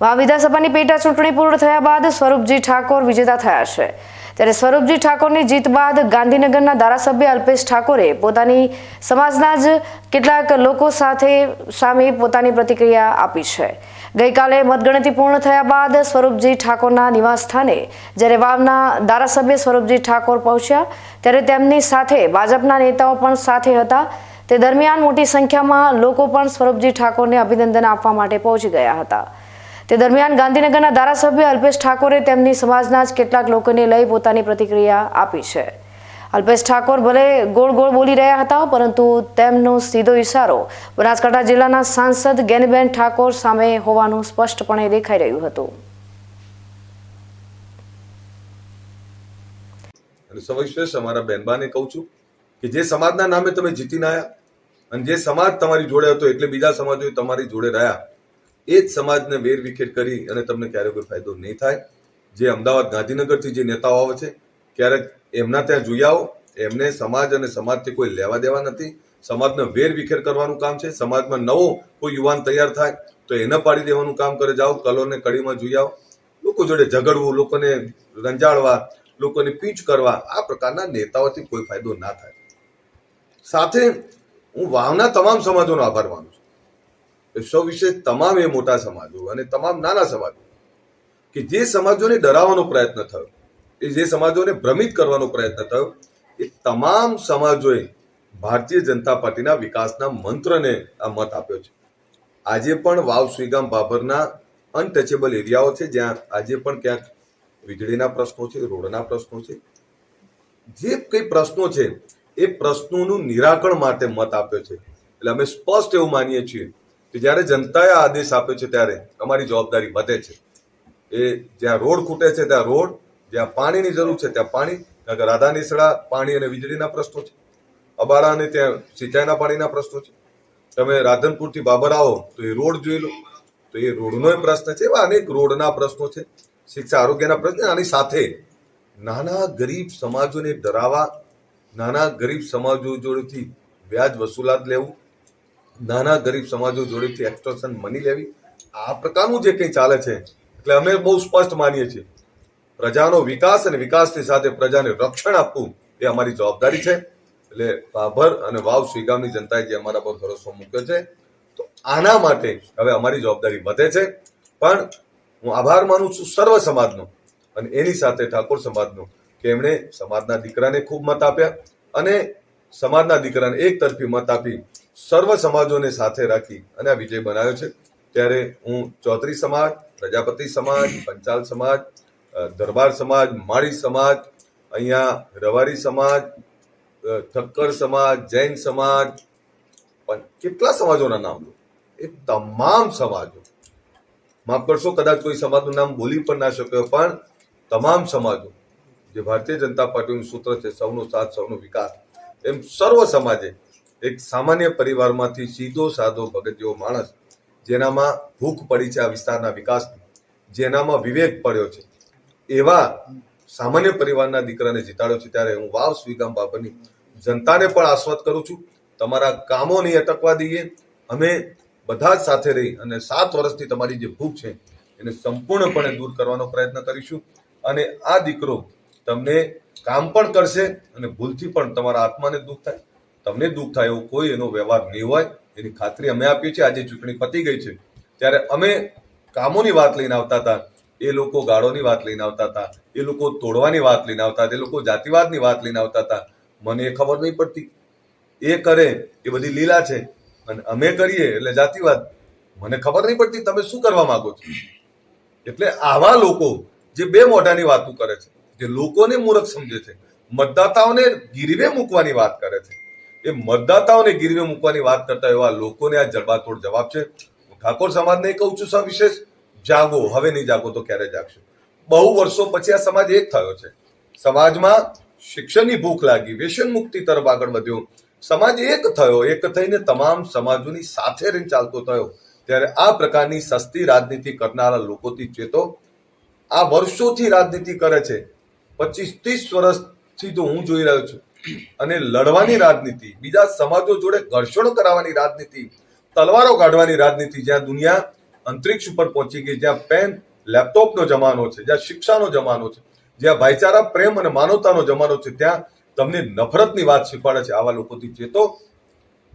વા વિધાનસભાની પેટા ચૂંટણી પૂર્ણ થયા બાદ સ્વરૂપજી ઠાકોર વિજેતા થયા છે. ત્યારે સ્વરૂપજી ઠાકોરની જીત બાદ ગાંધીનગરના ધારાસભ્ય અલ્પેશ ઠાકોરે પોતાની સમાજના જ કેટલાક લોકો સાથે સામે પોતાની પ્રતિક્રિયા આપી છે. ગઈકાલે મતગણતરી પૂર્ણ થયા બાદ સ્વરૂપજી ઠાકોરના નિવાસ સ્થાને જ્યારે વાવના ધારાસભ્ય સ્વરૂપજી ઠાકોર પહોંચ્યા, ત્યારે તેમની સાથે ભાજપના નેતાઓ પણ સાથે હતા. તે દરમિયાન મોટી સંખ્યામાં લોકો પણ સ્વરૂપજી ઠાકોરને અભિનંદન આપવા માટે પહોંચી ગયા હતા. તે દરમિયાન ગાંધીનગરના ધારાસભ્ય અલ્પેશ ઠાકોરે તેમની સમાજના જ કેટલાક લોકોને લઈ પોતાની પ્રતિક્રિયા આપી છે. અલ્પેશ ઠાકોર ભલે ગોળ ગોળ બોલી રહ્યા હતા, પરંતુ તેમનો સીધો ઇશારો બનાસકાંઠા જિલ્લાના સાંસદ ગેનીબેન ઠાકોર સામે હોવાનું સ્પષ્ટપણે દેખાઈ રહ્યું હતું. સવિશેષ અમારા બેનબાને કહું છું કે જે સમાજના નામે તમે જીતીને આવ્યા અને જે સમાજ તમારી જોડે હતો, એટલે બીજા સમાજો તમારી જોડે રહ્યા એ જ સમાજને વેરવિખેર કરી અને તમને ક્યારેય કોઈ ફાયદો નહીં થાય. જે અમદાવાદ ગાંધીનગરથી જે નેતાઓ આવે છે, ક્યારેક એમના ત્યાં જોઈ આવો, એમને સમાજ અને સમાજથી કોઈ લેવા દેવા નથી. સમાજને વેરવિખેર કરવાનું કામ છે. સમાજમાં નવો કોઈ યુવાન તૈયાર થાય, તો એને પાડી દેવાનું કામ કરે. જાઓ કલોને કડીમાં જોઈ આવો. લોકો જોડે ઝઘડવું, લોકોને રંજાડવા, લોકોને પીચ કરવા, આ પ્રકારના નેતાઓથી કોઈ ફાયદો ના થાય. સાથે હું વાવના તમામ સમાજોનો આભાર માનું છું. સૌ વિશે તમામ એ મોટા સમાજો અને તમામ નાના સમાજો કે જે સમાજોને ડરાવવાનો પ્રયત્ન થયો, એ જે સમાજોને ભ્રમિત કરવાનો પ્રયત્ન થયો, એ તમામ સમાજોએ ભારતીય જનતા પાર્ટીના વિકાસના મંત્રને આ મત આપ્યો છે. આજે પણ વાવ સુઈગામ બાબરના અનટચેબલ એરિયાઓ છે, જ્યાં આજે પણ ક્યાંક વીજળીના પ્રશ્નો છે, રોડના પ્રશ્નો છે. જે કઈ પ્રશ્નો છે, એ પ્રશ્નોનું નિરાકરણ માટે મત આપ્યો છે. એટલે અમે સ્પષ્ટ એવું માનીએ છીએ કે જ્યારે જનતાએ આદેશ આપ્યો છે ત્યારે અમારી જવાબદારી વધે છે. એ જ્યાં રોડ ખૂટે છે ત્યાં રોડ, જ્યાં પાણીની જરૂર છે ત્યાં પાણી, કારણ કે નિસળા પાણી અને વીજળીના પ્રશ્નો છે. અબાડા અને ત્યાં સિંચાઈના પાણીના પ્રશ્નો છે. તમે રાધનપુરથી બાબર આવો તો એ રોડ જોઈ લો. તો એ રોડનો પ્રશ્ન છે એવા અનેક રોડના પ્રશ્નો છે. શિક્ષા આરોગ્યના પ્રશ્ન આની સાથે નાના ગરીબ સમાજોને ડરાવા નાના ગરીબ સમાજો જોડેથી વ્યાજ વસૂલાત લેવું નાના ગરીબ સમાજો જોડેથી એક્સટોર્શન મની લેવી, આ પ્રકારનું જે કંઈ ચાલે છે, એટલે અમે બહુ સ્પષ્ટ માનીએ છીએ. પ્રજાનો વિકાસ અને વિકાસની સાથે પ્રજાને રક્ષણ આપવું એ અમારી જવાબદારી છે. એટલે ભાભર અને વાવ શ્રીગામની જનતાએ જે અમારા પર ભરોસો મૂક્યો છે, તો આના માટે હવે અમારી જવાબદારી વધે છે. પણ હું આભાર માનું છું સર્વ સમાજનો અને એની સાથે ઠાકોર સમાજનો કે એમણે સમાજના દીકરાને ખૂબ મત આપ્યા અને સમાજના દીકરાને એક તરફી મત આપી સર્વ સમાજોને સાથે રાખી અને આ વિજય બનાવ્યો છે. ત્યારે હું ચૌધરી સમાજ, પ્રજાપતિ સમાજ, પંચાલ સમાજ દરબાર સમાજ, માળી સમાજ, અહીંયા રવારી સમાજ ઠક્કર સમાજ, જૈન સમાજ પણ કેટલા સમાજોના નામ લો? એ તમામ સમાજો. માફ કરશો, કદાચ કોઈ સમાજનું નામ બોલી પણ ના શક્યો પણ તમામ સમાજો, જે ભારતીય જનતા પાર્ટીનું સૂત્ર છે, સૌનો સાથ, સૌનો વિકાસ, એમ સર્વ સમાજે એક સામાન્ય પરિવારમાંથી સીધો સાધો ભગત જેવો માણસ જેનામાં ભૂખ પડી છે આ વિસ્તારના વિકાસની, જેનામાં વિવેક પડ્યો છે. એવા સામાન્ય પરિવારના દીકરાને જીતાડ્યો છે. ત્યારે હું વાવ સ્વીગામ બાબરની જનતાને પણ આસ્વાદ કરું છું. તમારા કામો નહીં અટકવા દઈએ. અમે બધા જ સાથે રહી અને સાત વર્ષથી તમારી જે ભૂખ છે એને સંપૂર્ણપણે દૂર કરવાનો પ્રયત્ન કરીશું. અને આ દીકરો તમને કામ પણ કરશે અને ભૂલથી પણ તમારા આત્માને દુઃખ થાય. તમને દુઃખ થાય એવો કોઈ એનો વ્યવહાર નહીં હોય, એની ખાતરી અમે આપીએ છીએ. આજે ચૂંટણી પતી ગઈ છે. ત્યારે અમે કામોની વાત લઈને આવતા હતા, એ લોકો ગાળોની વાત લઈને આવતા હતા, એ લોકો તોડવાની વાત લઈને આવતા હતા, એ લોકો જાતિવાદની વાત લઈને આવતા હતા. મને એ ખબર નહીં પડતી. એ કરે, એ બધી લીલા છે. અને અમે કરીએ એટલે જાતિવાદ. મને ખબર નહીં પડતી તમે શું કરવા માંગો છો? એટલે આવા લોકો જે બે મોઢાની વાતો કરે છે, જે લોકોને મૂર્ખ સમજે છે, મતદાતાઓને ગીરવે મૂકવાની વાત કરે છે એ મતદાતાઓને ગીરવે મૂકવાની વાત કરતા એવા લોકોને આ જડબાતોડ જવાબ છે. ઠાકોર સમાજને કહું છું સવિશેષ જાગો, હવે નહીં જાગો તો ક્યારે જાગશો? બહુ વર્ષો પછી આ સમાજ એક થયો છે. સમાજમાં શિક્ષણની ભૂખ લાગી, વ્યસન મુક્તિ તરફ આગળ વધ્યો. સમાજ એક થયો, એક થઈને તમામ સમાજોની સાથે રહીને ચાલતો થયો. ત્યારે આ પ્રકારની સસ્તી રાજનીતિ કરનારા લોકોથી ચેતો આ વર્ષોથી રાજનીતિ કરે છે. પચીસ ત્રીસ વર્ષથી તો હું જોઈ રહ્યો છું. અને લડવાની રાજનીતિ, બીજા સમાજો જોડે ઘર્ષણો કરાવવાની રાજનીતિ, તલવારો કાઢવાની રાજનીતિ, જ્યાં દુનિયા અંતરિક્ષ ઉપર પહોંચી ગઈ, જ્યાં પેન લેપટોપનો જમાનો છે, જ્યાં શિક્ષાનો જમાનો છે, જ્યાં ભાઈચારા, પ્રેમ અને માનવતાનો જમાનો છે, ત્યાં તમને નફરતની વાત શીખવાડે છે આવા લોકોથી. ચેતો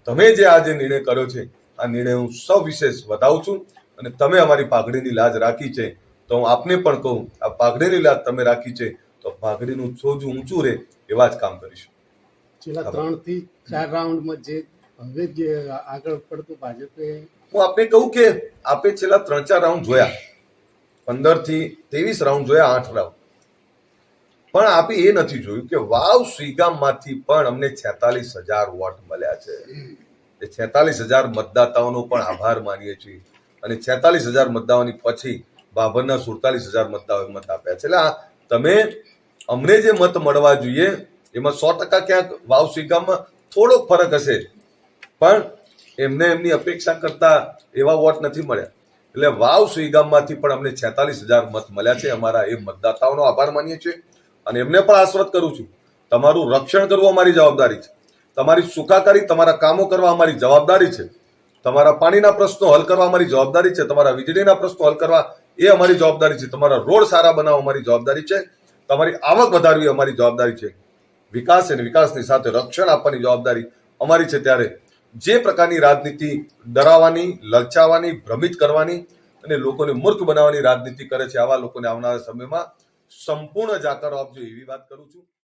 તમે જે આ જે નિર્ણય કર્યો છે, આ નિર્ણય હું સવિશેષ વધાવું છું અને તમે અમારી પાઘડીની લાજ રાખી છે. તો હું આપને પણ કહું, આ પાઘડીની લાજ તમે રાખી છે, તો પાઘડીનું સોજું ઊંચું રહે એવા જ કામ કરીશું. છેલ્લા ત્રણથી ચાર રાઉન્ડમાં જે હવે જે આગળ પડતું ભાજપે હું આપને કહું કે આપે છેલ્લા ત્રણ ચાર રાઉન્ડ જોયા. પંદરથી ત્રેવીસ રાઉન્ડ જોયા આઠ રાઉન્ડ. પણ આપે એ નથી જોયું કે વાવ સુઈગામમાંથી પણ અમને છેતાલીસ હજાર વોટ મળ્યા છે. એ છેતાલીસ હજાર મતદાતાઓનો પણ આભાર માનીએ છીએ. અને છેતાલીસ હજાર મતદાઓની પછી બાબરના સુડતાલીસ હજાર મતદાઓએ મત આપ્યા છે. એટલે આ તમે અમને જે મત મળવા જોઈએ એમાં સો ટકા ક્યાંક વાવ સુઈગામમાં થોડોક ફરક હશે. પણ એમને એમની અપેક્ષા કરતા એવા વોટ નથી મળ્યા. એટલે વાવ સુઈગામમાંથી પણ અમને છેતાલીસ હજાર મત મળ્યા છે. અમારા એ મતદાતાઓનો આભાર માનીએ છીએ. અને એમને પણ આશ્વત કરું છું. તમારું રક્ષણ કરવું અમારી જવાબદારી છે. તમારી સુખાકારી, તમારા કામો કરવા અમારી જવાબદારી છે. તમારા પાણીના પ્રશ્નો હલ કરવા અમારી જવાબદારી છે. તમારા વીજળીના પ્રશ્નો હલ કરવા એ અમારી જવાબદારી છે. તમારા રોડ સારા બનાવવા અમારી જવાબદારી છે. તમારી આવક વધારવી અમારી જવાબદારી છે. વિકાસ અને વિકાસની સાથે રક્ષણ આપવાની જવાબદારી અમારી છે. ત્યારે જે પ્રકારની રાજનીતિ ડરાવવાની, લલચાવવાની, ભ્રમિત કરવાની અને લોકોને મૂર્ખ બનાવવાની રાજનીતિ કરે છે, આવા લોકોને આવનારા સમયમાં સંપૂર્ણ જાકારો આપજો એવી વાત કરું છું.